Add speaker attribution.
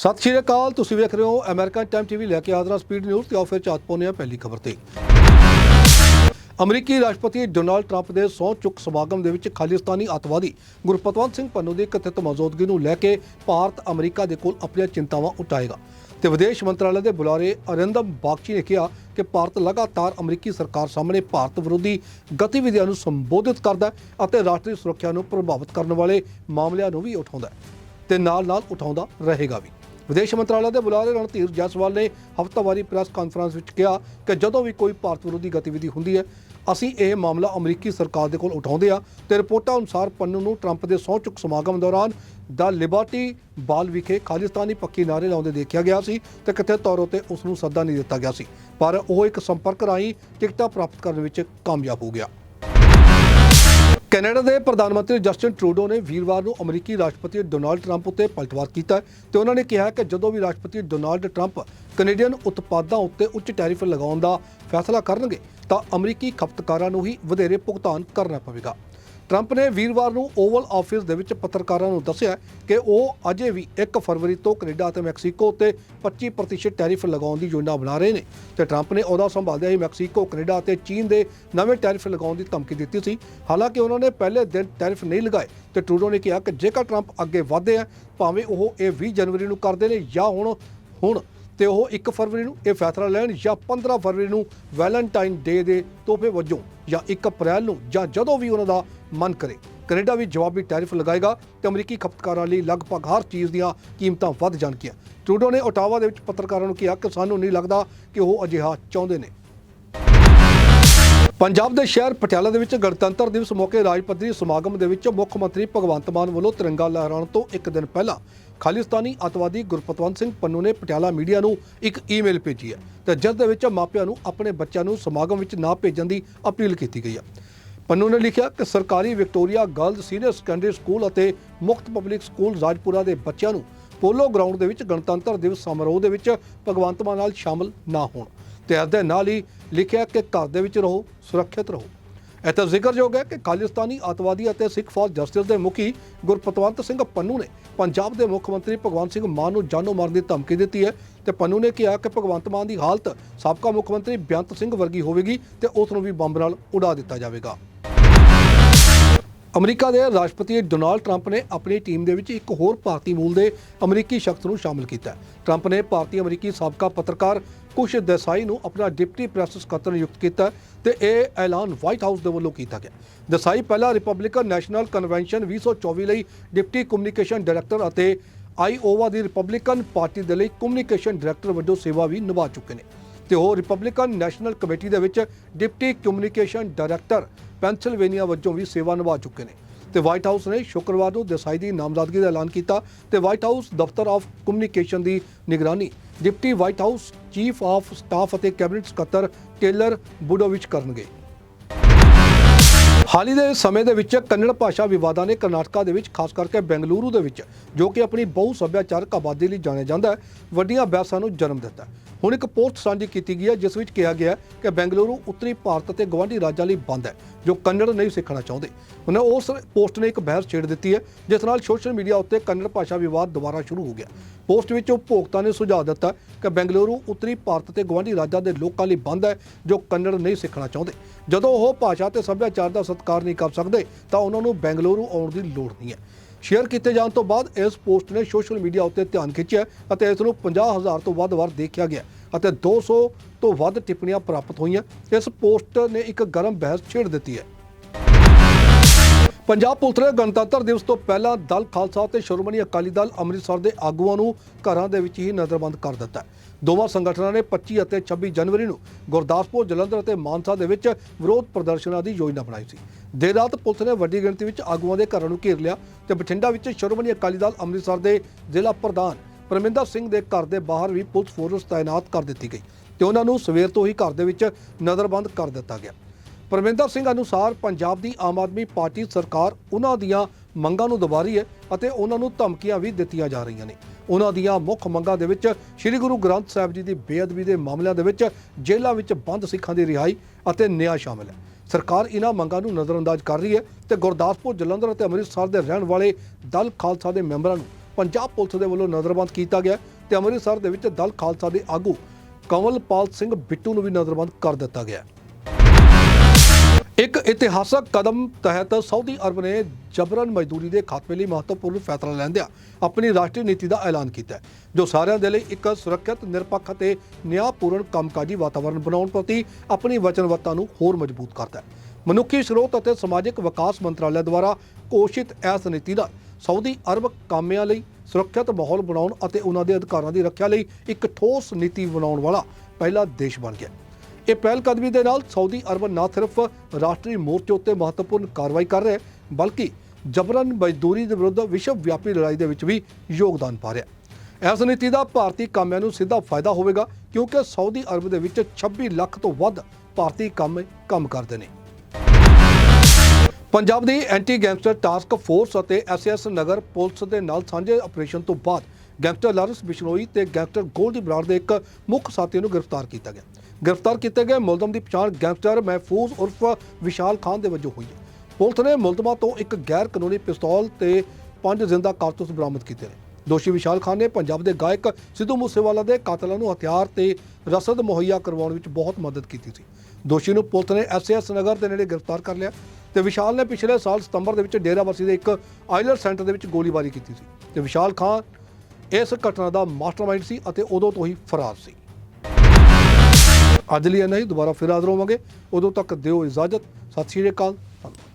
Speaker 1: ਸਤਿ ਸ਼੍ਰੀ ਅਕਾਲ, ਤੁਸੀਂ ਵੇਖ ਰਹੇ ਹੋ ਅਮਰੀਕਨ ਟਾਈਮ ਟੀਵੀ ਲੈ ਕੇ ਆਦਰਾ ਸਪੀਡ ਨਿਊਜ਼ ਤੇ ਆਓ ਫਿਰ ਚਾਤ ਪਾਉਂਦੇ ਹਾਂ ਪਹਿਲੀ ਖਬਰ ਤੇ। ਅਮਰੀਕੀ ਰਾਸ਼ਟਰਪਤੀ ਡੋਨਾਲਡ ਟਰੰਪ ਦੇ ਸਹੁੰ ਚੁੱਕ ਸਮਾਗਮ ਦੇ ਵਿੱਚ ਖਾਲਿਸਤਾਨੀ ਅੱਤਵਾਦੀ ਗੁਰਪਤਵੰਤ ਸਿੰਘ ਪੰਨੂ ਦੀ ਕਥਿਤ ਮੌਜੂਦਗੀ ਨੂੰ ਲੈ ਕੇ ਭਾਰਤ ਅਮਰੀਕਾ ਦੇ ਕੋਲ ਆਪਣੀਆਂ ਚਿੰਤਾਵਾਂ ਉਠਾਏਗਾ। ਤੇ ਵਿਦੇਸ਼ ਮੰਤਰਾਲੇ ਦੇ ਬੁਲਾਰੇ ਅਰਿੰਦਮ ਬਾਗਚੀ ਨੇ ਕਿਹਾ ਕਿ ਭਾਰਤ ਲਗਾਤਾਰ ਅਮਰੀਕੀ ਸਰਕਾਰ ਸਾਹਮਣੇ ਭਾਰਤ ਵਿਰੋਧੀ ਗਤੀਵਿਧੀਆਂ ਨੂੰ ਸੰਬੋਧਿਤ ਕਰਦਾ ਅਤੇ ਰਾਸ਼ਟਰੀ ਸੁਰੱਖਿਆ ਨੂੰ ਪ੍ਰਭਾਵਿਤ ਕਰਨ ਵਾਲੇ ਮਾਮਲਿਆਂ ਨੂੰ ਵੀ ਉਠਾਉਂਦਾ ਹੈ ਤੇ ਨਾਲ-ਨਾਲ ਉਠਾਉਂਦਾ ਰਹੇਗਾ ਵੀ। ਵਿਦੇਸ਼ ਮੰਤਰਾਲਾ ਦੇ ਬੁਲਾਰੇ ਰਣਧੀਰ ਜੈਸਵਾਲ ਨੇ ਹਫ਼ਤਾਵਾਰੀ ਪ੍ਰੈਸ ਕਾਨਫਰੰਸ ਵਿੱਚ ਕਿਹਾ ਕਿ ਜਦੋਂ ਵੀ ਕੋਈ ਭਾਰਤ ਵਿਰੋਧੀ ਗਤੀਵਿਧੀ ਹੁੰਦੀ ਹੈ, ਅਸੀਂ ਇਹ ਮਾਮਲਾ ਅਮਰੀਕੀ ਸਰਕਾਰ ਦੇ ਕੋਲ ਉਠਾਉਂਦੇ ਆ ਤੇ ਰਿਪੋਰਟਾਂ ਅਨੁਸਾਰ ਪੰਨੂ ਨੂੰ ਟਰੰਪ ਦੇ ਸਹੁੰ ਚੁੱਕ ਸਮਾਗਮ ਦੌਰਾਨ ਦਾ ਲਿਬਰਟੀ ਬਾਲ ਵਿਖੇ ਖਾਲਿਸਤਾਨੀ ਪੱਕੀ ਨਾਰੇ ਲਾਉਂਦੇ ਦੇਖਿਆ ਗਿਆ ਸੀ ਤੇ ਕਥਿਤ ਤੌਰ ਉਤੇ ਉਸ ਨੂੰ ਸੱਦਾ ਨਹੀਂ ਦਿੱਤਾ ਗਿਆ ਸੀ। ਪਰ ਉਹ ਇੱਕ ਸੰਪਰਕ ਰਾਹੀਂ ਟਿਕਟਾਂ ਪ੍ਰਾਪਤ ਕਰਨ ਵਿੱਚ ਕਾਮਯਾਬ ਹੋ ਗਿਆ। ਕੈਨੇਡਾ ਦੇ ਪ੍ਰਧਾਨ ਮੰਤਰੀ ਜਸਟਿਨ ਟਰੂਡੋ ਨੇ ਵੀਰਵਾਰ ਨੂੰ ਅਮਰੀਕੀ ਰਾਸ਼ਟਰਪਤੀ ਡੋਨਾਲਡ ਟਰੰਪ ਉੱਤੇ ਪਲਟਵਾਰ ਕੀਤਾ ਹੈ ਤੇ ਉਹਨਾਂ ਨੇ ਕਿਹਾ ਕਿ ਜਦੋਂ ਵੀ ਰਾਸ਼ਟਰਪਤੀ ਡੋਨਾਲਡ ਟਰੰਪ ਕੈਨੇਡੀਅਨ ਉਤਪਾਦਾਂ ਉੱਤੇ ਉੱਚ ਟੈਰਿਫ ਲਗਾਉਣ ਦਾ ਫੈਸਲਾ ਕਰਨਗੇ ਤਾਂ ਅਮਰੀਕੀ ਖਪਤਕਾਰਾਂ ਨੂੰ ਹੀ ਵਧੇਰੇ ਭੁਗਤਾਨ ਕਰਨਾ ਪਵੇਗਾ। ਟਰੰਪ ਨੇ ਵੀਰਵਾਰ ਨੂੰ ਓਵਲ ਆਫਿਸ ਦੇ ਵਿੱਚ ਪੱਤਰਕਾਰਾਂ ਨੂੰ ਦੱਸਿਆ ਕਿ ਉਹ ਅਜੇ ਵੀ 1 ਫਰਵਰੀ ਤੋਂ ਕੈਨੇਡਾ ਅਤੇ ਮੈਕਸੀਕੋ ਉੱਤੇ 25% ਟੈਰਿਫ ਲਗਾਉਣ ਦੀ ਯੋਜਨਾ ਬਣਾ ਰਹੇ ਨੇ ਤੇ ਟਰੰਪ ਨੇ ਉਹਦਾ ਸੰਭਾਲਦਿਆਂ ਹੀ ਮੈਕਸੀਕੋ, ਕੈਨੇਡਾ ਅਤੇ ਚੀਨ ਦੇ ਨਵੇਂ ਟੈਰਿਫ ਲਗਾਉਣ ਦੀ ਧਮਕੀ ਦਿੱਤੀ ਸੀ। ਹਾਲਾਂਕਿ ਉਹਨਾਂ ਨੇ ਪਹਿਲੇ ਦਿਨ ਟੈਰਿਫ ਨਹੀਂ ਲਗਾਏ ਤੇ ਟਰੂਡੋ ਨੇ ਕਿਹਾ ਕਿ ਜੇਕਰ ਟਰੰਪ ਅੱਗੇ ਵਧਦੇ ਆ, ਭਾਵੇਂ ਉਹ ਇਹ 20 ਜਨਵਰੀ ਨੂੰ ਕਰਦੇ ਨੇ ਜਾਂ ਹੁਣ ਹੁਣ ਤੇ ਉਹ 1 ਫਰਵਰੀ ਨੂੰ ਇਹ ਫੈਸਲਾ ਲੈਣ ਜਾਂ 15 ਫਰਵਰੀ ਨੂੰ ਵੈਲੈਂਟਾਈਨ ਡੇ ਦੇ ਤੋਹਫੇ ਵਜੋਂ ਜਾਂ 1 ਅਪ੍ਰੈਲ ਨੂੰ ਜਾਂ ਜਦੋਂ ਵੀ ਉਹਨਾਂ ਦਾ ਮੰਨ ਕਰੇ। ਕੈਨੇਡਾ ਵੀ ਜਵਾਬੀ ਟੈਰਿਫ ਲਗਾਏਗਾ ਤੇ ਅਮਰੀਕੀ ਖਪਤਕਾਰਾਂ ਲਈ ਲਗਭਗ ਹਰ ਚੀਜ਼ ਦੀਆਂ ਕੀਮਤਾਂ ਵੱਧ ਜਾਣਗੀਆਂ। ਟਰੂਡੋ ਨੇ ਓਟਾਵਾ ਦੇ ਵਿੱਚ ਪੱਤਰਕਾਰਾਂ ਨੂੰ ਕਿਹਾ ਕਿ ਸਾਨੂੰ ਨਹੀਂ ਲੱਗਦਾ ਕਿ ਉਹ ਅਜਿਹਾ ਚਾਹੁੰਦੇ ਨੇ। ਪੰਜਾਬ ਦੇ ਸ਼ਹਿਰ ਪਟਿਆਲਾ ਦੇ ਵਿੱਚ ਗਣਤੰਤਰ ਦਿਵਸ ਮੌਕੇ ਰਾਜ ਪੱਧਰੀ ਸਮਾਗਮ ਦੇ ਵਿੱਚ ਮੁੱਖ ਮੰਤਰੀ ਭਗਵੰਤ ਮਾਨ ਵੱਲੋਂ ਤਿਰੰਗਾ ਲਹਿਰਾਉਣ ਤੋਂ ਇੱਕ ਦਿਨ ਪਹਿਲਾਂ ਖਾਲਿਸਤਾਨੀ ਅੱਤਵਾਦੀ ਗੁਰਪਤਵੰਤ ਸਿੰਘ ਪੰਨੂ ਨੇ ਪਟਿਆਲਾ ਮੀਡੀਆ ਨੂੰ ਇੱਕ ਈਮੇਲ ਭੇਜੀ ਹੈ ਤੇ ਜਿਸ ਦੇ ਵਿੱਚ ਮਾਪਿਆਂ ਨੂੰ ਆਪਣੇ ਬੱਚਿਆਂ ਨੂੰ ਸਮਾਗਮ ਵਿੱਚ ਨਾ ਭੇਜਣ ਦੀ ਅਪੀਲ ਕੀਤੀ ਗਈ ਹੈ। ਪੰਨੂ ਨੇ ਲਿਖਿਆ ਕਿ ਸਰਕਾਰੀ Victoria girls senior secondary school ਅਤੇ ਮੁਕਤ ਪਬਲਿਕ ਸਕੂਲ ਰਾਜਪੁਰਾ ਦੇ ਬੱਚਿਆਂ ਨੂੰ ਪੋਲੋ ਗਰਾਊਂਡ ਦੇ ਵਿੱਚ ਗਣਤੰਤਰ ਦਿਵਸ ਸਮਾਰੋਹ ਦੇ ਵਿੱਚ ਭਗਵੰਤ ਮਾਨ ਨਾਲ ਸ਼ਾਮਲ ਨਾ ਹੋਣ। ਤੇ ਇਸ ਦੇ ਨਾਲ ਹੀ ਲਿਖਿਆ ਕਿ ਘਰ ਦੇ ਵਿੱਚ ਰਹੋ, ਸੁਰੱਖਿਅਤ ਰਹੋ। ਇੱਥੇ ਜ਼ਿਕਰਯੋਗ ਹੈ ਕਿ ਖਾਲਿਸਤਾਨੀ ਅੱਤਵਾਦੀ ਅਤੇ ਸਿੱਖ ਫੌਜ ਜਸਟਿਸ ਦੇ ਮੁਖੀ ਗੁਰਪਤਵੰਤ ਸਿੰਘ ਪੰਨੂ ਨੇ ਪੰਜਾਬ ਦੇ ਮੁੱਖ ਮੰਤਰੀ ਭਗਵੰਤ ਸਿੰਘ ਮਾਨ ਨੂੰ ਜਾਨੋਂ ਮਾਰਨ ਦੀ ਧਮਕੀ ਦਿੱਤੀ ਹੈ ਤੇ ਪੰਨੂ ਨੇ ਕਿਹਾ ਕਿ ਭਗਵੰਤ ਮਾਨ ਦੀ ਹਾਲਤ ਸਾਬਕਾ ਮੁੱਖ ਮੰਤਰੀ ਬੇਅੰਤ ਸਿੰਘ ਵਰਗੀ ਹੋਵੇਗੀ ਤੇ ਉਸ ਨੂੰ ਵੀ ਬੰਬ ਨਾਲ ਉਡਾ ਦਿੱਤਾ ਜਾਵੇਗਾ। ਅਮਰੀਕਾ ਦੇ ਰਾਸ਼ਟਰਪਤੀ ਡੋਨਾਲਡ ਟਰੰਪ ਨੇ ਆਪਣੀ ਟੀਮ ਦੇ ਵਿੱਚ ਇੱਕ ਹੋਰ ਭਾਰਤੀ ਮੂਲ ਦੇ ਅਮਰੀਕੀ ਸ਼ਖਸ ਨੂੰ ਸ਼ਾਮਲ ਕੀਤਾ। ਟਰੰਪ ਨੇ ਭਾਰਤੀ ਅਮਰੀਕੀ ਸਾਬਕਾ ਪੱਤਰਕਾਰ ਕੁਸ਼ ਦੇਸਾਈ ਨੂੰ ਆਪਣਾ ਡਿਪਟੀ ਪ੍ਰੈਸ ਸਕੱਤਰ ਨਿਯੁਕਤ ਕੀਤਾ ਹੈ ਤੇ ਇਹ ਐਲਾਨ ਵਾਈਟ ਹਾਊਸ ਦੇ ਵੱਲੋਂ ਕੀਤਾ ਗਿਆ। ਦੇਸਾਈ ਪਹਿਲਾਂ ਰਿਪਬਲਿਕਨ ਨੈਸ਼ਨਲ ਕਨਵੈਨਸ਼ਨ 2024 ਲਈ ਡਿਪਟੀ ਕਮਿਊਨੀਕੇਸ਼ਨ ਡਾਇਰੈਕਟਰ ਅਤੇ ਆਈਓਵਾ ਦੀ ਰਿਪਬਲਿਕਨ ਪਾਰਟੀ ਦੇ ਲਈ ਕਮਿਊਨੀਕੇਸ਼ਨ ਡਾਇਰੈਕਟਰ ਵਜੋਂ ਸੇਵਾ ਵੀ ਨਿਭਾ ਚੁੱਕੇ ਨੇ। ਤੇ ਉਹ ਰਿਪਬਲਿਕਨ ਨੈਸ਼ਨਲ ਕਮੇਟੀ ਦੇ ਵਿੱਚ ਡਿਪਟੀ ਕਮਿਊਨੀਕੇਸ਼ਨ ਡਾਇਰੈਕਟਰ ਪੈਂਸਿਲਵੇਨੀਆ ਵਜੋਂ ਵੀ ਸੇਵਾ ਨਿਭਾ ਚੁੱਕੇ ਨੇ। ਤੇ ਵਾਈਟ ਹਾਊਸ ਨੇ ਸ਼ੁੱਕਰਵਾਰ ਨੂੰ ਦੇਸਾਈ ਦੀ ਨਾਮਜ਼ਦਗੀ ਦਾ ਐਲਾਨ ਕੀਤਾ ਤੇ ਵਾਈਟ ਹਾਊਸ ਦਫ਼ਤਰ ਆਫ ਕਮਿਊਨੀਕੇਸ਼ਨ ਦੀ ਨਿਗਰਾਨੀ deputy white house chief of staff ਅਤੇ ਕੈਬਨਿਟ ਸਕੱਤਰ ਟੇਲਰ ਬੁਡੋਵਿਚ ਕਰਨਗੇ। ਹਾਲ ਹੀ ਦੇ ਸਮੇਂ ਦੇ ਵਿੱਚ ਕੰਨੜ ਭਾਸ਼ਾ ਵਿਵਾਦਾਂ ਨੇ ਕਰਨਾਟਕਾ ਦੇ ਵਿੱਚ, ਖਾਸ ਕਰਕੇ ਬੈਂਗਲੁਰੂ ਦੇ ਵਿੱਚ, ਜੋ ਕਿ ਆਪਣੀ ਬਹੁ ਸੱਭਿਆਚਾਰਕ ਆਬਾਦੀ ਲਈ ਜਾਣਿਆ ਜਾਂਦਾ ਹੈ, ਵੱਡੀਆਂ ਬਹਿਸਾਂ ਨੂੰ ਜਨਮ ਦਿੱਤਾ ਹੁਣ ਇੱਕ ਪੋਸਟ ਸਾਂਝੀ ਕੀਤੀ ਗਈ ਹੈ, ਜਿਸ ਵਿੱਚ ਕਿਹਾ ਗਿਆ ਕਿ ਬੈਂਗਲੁਰੂ ਉੱਤਰੀ ਭਾਰਤ ਅਤੇ ਗਵਾਂਢੀ ਰਾਜਾਂ ਲਈ ਬੰਦ ਹੈ, ਜੋ ਕੰਨੜ ਨਹੀਂ ਸਿੱਖਣਾ ਚਾਹੁੰਦੇ। ਉਹਨਾਂ ਉਸ ਪੋਸਟ ਨੇ ਇੱਕ ਬਹਿਸ ਛੇੜ ਦਿੱਤੀ ਹੈ, ਜਿਸ ਨਾਲ ਸੋਸ਼ਲ ਮੀਡੀਆ ਉੱਤੇ ਕੰਨੜ ਭਾਸ਼ਾ ਵਿਵਾਦ ਦੁਬਾਰਾ ਸ਼ੁਰੂ ਹੋ ਗਿਆ। ਪੋਸਟ ਵਿੱਚ ਉਪਭੋਗਤਾ ਨੇ ਸੁਝਾਅ ਦਿੱਤਾ ਕਿ ਬੈਂਗਲੁਰੂ ਉੱਤਰੀ ਭਾਰਤ ਅਤੇ ਗਵਾਂਢੀ ਰਾਜਾਂ ਦੇ ਲੋਕਾਂ ਲਈ ਬੰਦ ਹੈ, ਜੋ ਕੰਨੜ ਨਹੀਂ ਸਿੱਖਣਾ ਚਾਹੁੰਦੇ। ਜਦੋਂ ਉਹ ਭਾਸ਼ਾ ਤੇ ਸੱਭਿਆਚਾਰ ਦਾ ਸਤਿਕਾਰ ਨਹੀਂ ਕਰ ਸਕਦੇ, ਤਾਂ ਉਹਨਾਂ ਨੂੰ ਬੈਂਗਲੁਰੂ ਆਉਣ ਦੀ ਲੋੜ ਨਹੀਂ ਹੈ। ਸ਼ੇਅਰ ਕੀਤੇ ਜਾਣ ਤੋਂ ਬਾਅਦ ਇਸ ਪੋਸਟ ਨੇ ਸੋਸ਼ਲ ਮੀਡੀਆ ਉੱਤੇ ਧਿਆਨ ਖਿੱਚਿਆ ਅਤੇ ਇਸ ਨੂੰ 50000 ਤੋਂ ਵੱਧ ਵਾਰ ਦੇਖਿਆ ਗਿਆ ਅਤੇ 200 ਤੋਂ ਵੱਧ ਟਿੱਪਣੀਆਂ ਪ੍ਰਾਪਤ ਹੋਈਆਂ। ਇਸ ਪੋਸਟ ਨੇ ਇੱਕ ਗਰਮ ਬਹਿਸ ਛੇੜ ਦਿੱਤੀ ਹੈ। ਪੰਜਾਬ ਪੁਲਿਸ ਨੇ ਗਣਤੰਤਰ ਦਿਵਸ ਤੋਂ ਪਹਿਲਾਂ ਦਲ ਖਾਲਸਾ ਤੇ ਸ਼੍ਰੋਮਣੀ ਅਕਾਲੀ ਦਲ ਅੰਮ੍ਰਿਤਸਰ ਦੇ ਆਗੂਆਂ ਨੂੰ ਘਰਾਂ ਦੇ ਵਿੱਚ ਹੀ ਨਜ਼ਰਬੰਦ ਕਰ ਦਿੱਤਾ। ਦੋਵਾਂ ਸੰਗਠਨਾਂ ਨੇ 25 ਅਤੇ 26 ਜਨਵਰੀ ਨੂੰ ਗੁਰਦਾਸਪੁਰ, ਜਲੰਧਰ ਅਤੇ ਮਾਨਸਾ ਦੇ ਵਿੱਚ ਵਿਰੋਧ ਪ੍ਰਦਰਸ਼ਨਾਂ ਦੀ ਯੋਜਨਾ ਬਣਾਈ ਸੀ। ਦੇਰ ਰਾਤ ਪੁਲਿਸ ਨੇ ਵੱਡੀ ਗਿਣਤੀ ਵਿੱਚ ਆਗੂਆਂ ਦੇ ਘਰਾਂ ਨੂੰ ਘੇਰ ਲਿਆ ਤੇ ਬਠਿੰਡਾ ਵਿੱਚ ਸ਼੍ਰੋਮਣੀ ਅਕਾਲੀ ਦਲ ਅੰਮ੍ਰਿਤਸਰ ਦੇ ਜ਼ਿਲ੍ਹਾ ਪ੍ਰਧਾਨ ਪਰਮਿੰਦਰ ਸਿੰਘ ਦੇ ਘਰ ਦੇ ਬਾਹਰ ਵੀ ਪੁਲਿਸ ਫੋਰਸ ਤਾਇਨਾਤ ਕਰ ਦਿੱਤੀ ਗਈ ਤੇ ਉਹਨਾਂ ਨੂੰ ਸਵੇਰ ਤੋਂ ਹੀ ਘਰ ਦੇ ਵਿੱਚ ਨਜ਼ਰਬੰਦ ਕਰ ਦਿੱਤਾ ਗਿਆ। ਪਰਮਿੰਦਰ ਸਿੰਘ ਅਨੁਸਾਰ ਪੰਜਾਬ ਦੀ ਆਮ ਆਦਮੀ ਪਾਰਟੀ ਸਰਕਾਰ ਉਹਨਾਂ ਦੀਆਂ ਮੰਗਾਂ ਨੂੰ ਦਬਾ ਰਹੀ ਹੈ ਅਤੇ ਉਹਨਾਂ ਨੂੰ ਧਮਕੀਆਂ ਵੀ ਦਿੱਤੀਆਂ ਜਾ ਰਹੀਆਂ ਨੇ। ਉਹਨਾਂ ਦੀਆਂ ਮੁੱਖ ਮੰਗਾਂ ਦੇ ਵਿੱਚ ਸ੍ਰੀ ਗੁਰੂ ਗ੍ਰੰਥ ਸਾਹਿਬ ਜੀ ਦੀ ਬੇਅਦਬੀ ਦੇ ਮਾਮਲਿਆਂ ਦੇ ਵਿੱਚ ਜੇਲ੍ਹਾਂ ਵਿੱਚ ਬੰਦ ਸਿੱਖਾਂ ਦੀ ਰਿਹਾਈ ਅਤੇ ਨਿਆਂ ਸ਼ਾਮਲ ਹੈ। ਸਰਕਾਰ ਇਹਨਾਂ ਮੰਗਾਂ ਨੂੰ ਨਜ਼ਰਅੰਦਾਜ਼ ਕਰ ਰਹੀ ਹੈ ਤੇ ਗੁਰਦਾਸਪੁਰ, ਜਲੰਧਰ ਅਤੇ ਅੰਮ੍ਰਿਤਸਰ ਦੇ ਰਹਿਣ ਵਾਲੇ ਦਲ ਖਾਲਸਾ ਦੇ ਮੈਂਬਰਾਂ ਨੂੰ ਪੰਜਾਬ ਪੁਲਿਸ ਦੇ ਵੱਲੋਂ ਨਜ਼ਰਬੰਦ ਕੀਤਾ ਗਿਆ ਤੇ ਅੰਮ੍ਰਿਤਸਰ ਦੇ ਵਿੱਚ ਦਲ ਖਾਲਸਾ ਦੇ ਆਗੂ ਕਮਲਪਾਲ ਸਿੰਘ ਬਿੱਟੂ ਨੂੰ ਵੀ ਨਜ਼ਰਬੰਦ ਕਰ ਦਿੱਤਾ ਗਿਆ। ਇੱਕ ਇਤਿਹਾਸਕ ਕਦਮ ਤਹਿਤ ਸਾਊਦੀ ਅਰਬ ਨੇ ਜਬਰਨ ਮਜ਼ਦੂਰੀ ਦੇ ਖਾਤਮੇ ਲਈ ਮਹੱਤਵਪੂਰਨ ਫੈਸਲਾ ਲੈਂਦਿਆਂ ਆਪਣੀ ਰਾਸ਼ਟਰੀ ਨੀਤੀ ਦਾ ਐਲਾਨ ਕੀਤਾ ਹੈ, ਜੋ ਸਾਰਿਆਂ ਦੇ ਲਈ ਇੱਕ ਸੁਰੱਖਿਅਤ ਨਿਰਪੱਖ ਅਤੇ ਨਿਆਂਪੂਰਨ ਕੰਮਕਾਜੀ ਵਾਤਾਵਰਣ ਬਣਾਉਣ ਪ੍ਰਤੀ ਆਪਣੀ ਵਚਨਬੱਧਤਾ ਨੂੰ ਹੋਰ ਮਜ਼ਬੂਤ ਕਰਦਾ ਹੈ। ਮਨੁੱਖੀ ਸਰੋਤ ਅਤੇ ਸਮਾਜਿਕ ਵਿਕਾਸ ਮੰਤਰਾਲੇ ਦੁਆਰਾ ਘੋਸ਼ਿਤ ਇਸ ਨੀਤੀ ਦਾ ਸਾਊਦੀ ਅਰਬ ਕਾਮਿਆਂ ਲਈ ਸੁਰੱਖਿਅਤ ਮਾਹੌਲ ਬਣਾਉਣ ਅਤੇ ਉਹਨਾਂ ਦੇ ਅਧਿਕਾਰਾਂ ਦੀ ਰੱਖਿਆ ਲਈ ਇੱਕ ਠੋਸ ਨੀਤੀ ਬਣਾਉਣ ਵਾਲਾ ਪਹਿਲਾ ਦੇਸ਼ ਬਣ ਗਿਆ ਇਹ ਪਹਿਲ ਕਦਮੀ ਦੇ ਨਾਲ ਸਾਊਦੀ ਅਰਬ ਨਾ ਸਿਰਫ ਰਾਸ਼ਟਰੀ ਮੋਰਚੇ ਉੱਤੇ ਮਹੱਤਵਪੂਰਨ ਕਾਰਵਾਈ ਕਰ ਰਿਹਾ ਹੈ, ਬਲਕਿ ਜਬਰਨ ਮਜ਼ਦੂਰੀ ਦੇ ਵਿਰੁੱਧ ਵਿਸ਼ਵ ਵਿਆਪੀ ਲੜਾਈ ਦੇ ਵਿੱਚ ਵੀ ਯੋਗਦਾਨ ਪਾ ਰਿਹਾ ਹੈ। ਇਸ ਨੀਤੀ ਦਾ ਭਾਰਤੀ ਕਾਮਿਆਂ ਨੂੰ ਸਿੱਧਾ ਫਾਇਦਾ ਹੋਵੇਗਾ, ਕਿਉਂਕਿ ਸਾਊਦੀ ਅਰਬ ਦੇ ਵਿੱਚ 26 ਲੱਖ ਤੋਂ ਵੱਧ ਭਾਰਤੀ ਕੰਮ ਕੰਮ ਕਰਦੇ ਨੇ। ਪੰਜਾਬ ਦੀ ਐਂਟੀ ਗੈਂਗਸਟਰ ਟਾਸਕ ਫੋਰਸ ਅਤੇ ਐਸਐਸ ਨਗਰ ਪੁਲਿਸ ਦੇ ਨਾਲ ਸਾਂਝੇ ਆਪਰੇਸ਼ਨ ਤੋਂ ਬਾਅਦ ਗੈਂਗਸਟਰ ਲਾਰੈਂਸ ਬਿਸ਼ਨੋਈ ਤੇ ਗੈਂਗਸਟਰ ਗੋਲਡੀ ਬਰਾੜ ਦੇ ਇੱਕ ਮੁੱਖ ਸਾਥੀ ਨੂੰ ਗ੍ਰਿਫਤਾਰ ਕੀਤਾ ਗਿਆ। ਗ੍ਰਿਫਤਾਰ ਕੀਤੇ ਗਏ ਮੁਲਜ਼ਮ ਦੀ ਪਛਾਣ ਗੈਂਗਸਟਰ ਮਹਿਫੂਜ਼ ਉਰਫ ਵਿਸ਼ਾਲ ਖਾਨ ਦੇ ਵਜੋਂ ਹੋਈ ਹੈ। ਪੁਲਿਸ ਨੇ ਮੁਲਜ਼ਮਾਂ ਤੋਂ ਇੱਕ ਗੈਰ ਕਾਨੂੰਨੀ ਪਿਸਤੌਲ ਤੇ ਪੰਜ ਜ਼ਿੰਦਾ ਕਾਰਤੂਸ ਬਰਾਮਦ ਕੀਤੇ ਨੇ। ਦੋਸ਼ੀ ਵਿਸ਼ਾਲ ਖਾਨ ਨੇ ਪੰਜਾਬ ਦੇ ਗਾਇਕ ਸਿੱਧੂ ਮੂਸੇਵਾਲਾ ਦੇ ਕਾਤਲਾਂ ਨੂੰ ਹਥਿਆਰ ਤੇ ਰਸਦ ਮੁਹੱਈਆ ਕਰਵਾਉਣ ਵਿੱਚ ਬਹੁਤ ਮਦਦ ਕੀਤੀ ਸੀ। ਦੋਸ਼ੀ ਨੂੰ ਪੁਲਿਸ ਨੇ ਐਸਐਸ ਨਗਰ ਦੇ ਨੇੜੇ ਗ੍ਰਿਫਤਾਰ ਕਰ ਲਿਆ ਤੇ ਵਿਸ਼ਾਲ ਨੇ ਪਿਛਲੇ ਸਾਲ ਸਤੰਬਰ ਦੇ ਵਿੱਚ ਡੇਰਾਬੱਸੀ ਦੇ ਇੱਕ ਆਈਲਰ ਸੈਂਟਰ ਦੇ ਵਿੱਚ ਗੋਲੀਬਾਰੀ ਕੀਤੀ ਸੀ ਤੇ ਵਿਸ਼ਾਲ ਖਾਨ ਇਸ ਘਟਨਾ ਦਾ ਮਾਸਟਰਮਾਈਂਡ ਸੀ ਅਤੇ ਉਦੋਂ ਤੋਂ ਹੀ ਫਰਾਰ ਸੀ। ਅੱਜ ਲਈ ਨਹੀਂ ਦੁਬਾਰਾ ਫਿਰ ਹਾਜ਼ਰ ਹੋਵਾਂਗੇ। ਉਦੋਂ ਤੱਕ ਦਿਓ ਇਜਾਜ਼ਤ। ਸਤਿ ਸ਼੍ਰੀ ਅਕਾਲ। ਧੰਨਵਾਦ।